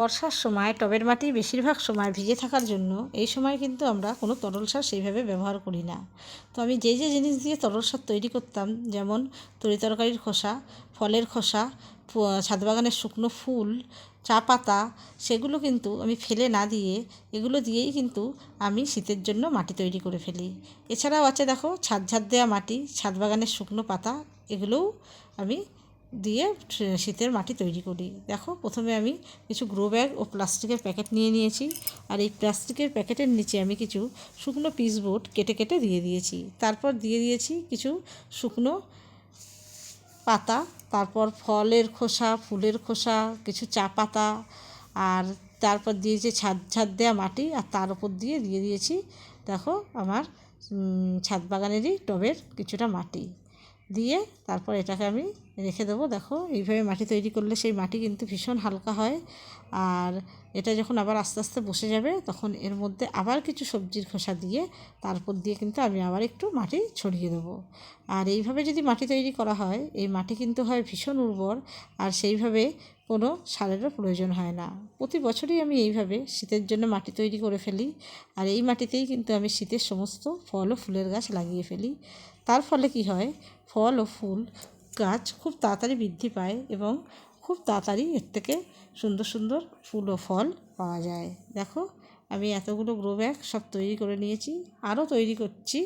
বর্ষার সময়, টবের মাটি বেশিরভাগ সময় ভিজে থাকার জন্য এই সময় কিন্তু আমরা কোনো তরল সার সেইভাবে ব্যবহার করি না। তো আমি যে যে জিনিস দিয়ে তরল সার তৈরি করতাম, যেমন তরি তরকারির খোসা, ফলের খোসা ছাদ বাগানের শুকনো ফুল, চা পাতা, সেগুলো কিন্তু আমি ফেলে না দিয়ে এগুলো দিয়েই কিন্তু আমি শীতের জন্য মাটি তৈরি করে ফেলি। এছাড়াও আছে দেখো, ছাদ ঝাদ দেওয়া মাটি, ছাদ বাগানের শুকনো পাতা, এগুলোও আমি দিয়ে শীতের মাটি তৈরি করি। দেখো, প্রথমে আমি কিছু গ্রো ব্যাগ ও প্লাস্টিকের প্যাকেট নিয়ে নিয়েছি। আর এই প্লাস্টিকের প্যাকেটের নিচে আমি কিছু শুকনো পিস বোর্ড কেটে কেটে দিয়ে দিয়েছি। তারপর দিয়ে দিয়েছি কিছু শুকনো পাতা, তারপর ফলের খোসা, ফুলের খোসা, কিছু চা পাতা, আর তারপর দিয়েছি ছাদ ছাদ দেওয়া মাটি, আর তার উপর দিয়ে দিয়ে দিয়েছি, দেখো, আমার ছাদ বাগানেরই টবের কিছুটা মাটি। দিয়ে তারপর এটাকে আমি রেখে দেবো। দেখো, এইভাবে মাটি তৈরি করলে সেই মাটি কিন্তু ভীষণ হালকা হয়। আর এটা যখন আবার আস্তে আস্তে বসে যাবে, তখন এর মধ্যে আবার কিছু সবজির খোসা দিয়ে তারপর দিয়ে কিন্তু আমি আবার একটু মাটি ছড়িয়ে দেবো। আর এইভাবে যদি মাটি তৈরি করা হয়, এই মাটি কিন্তু হয় ভীষণ উর্বর। আর সেইভাবে কোনো সারেরও প্রয়োজন হয় না। প্রতি বছরই আমি এইভাবে শীতের জন্য মাটি তৈরি করে ফেলি আর এই মাটিতেই কিন্তু আমি শীতের সমস্ত ফল ও ফুলের গাছ লাগিয়ে ফেলি। তার ফলে কি হয়? ফল ও ফুল গাছ খুব তাড়াতাড়ি বৃদ্ধি পায় এবং খুব তাড়াতাড়ি এর থেকে সুন্দর সুন্দর ফুল ও ফল পাওয়া যায়। দেখো, আমি এতগুলো গ্রো ব্যাগ সব তৈরি করে নিয়েছি, আরও তৈরি করছি।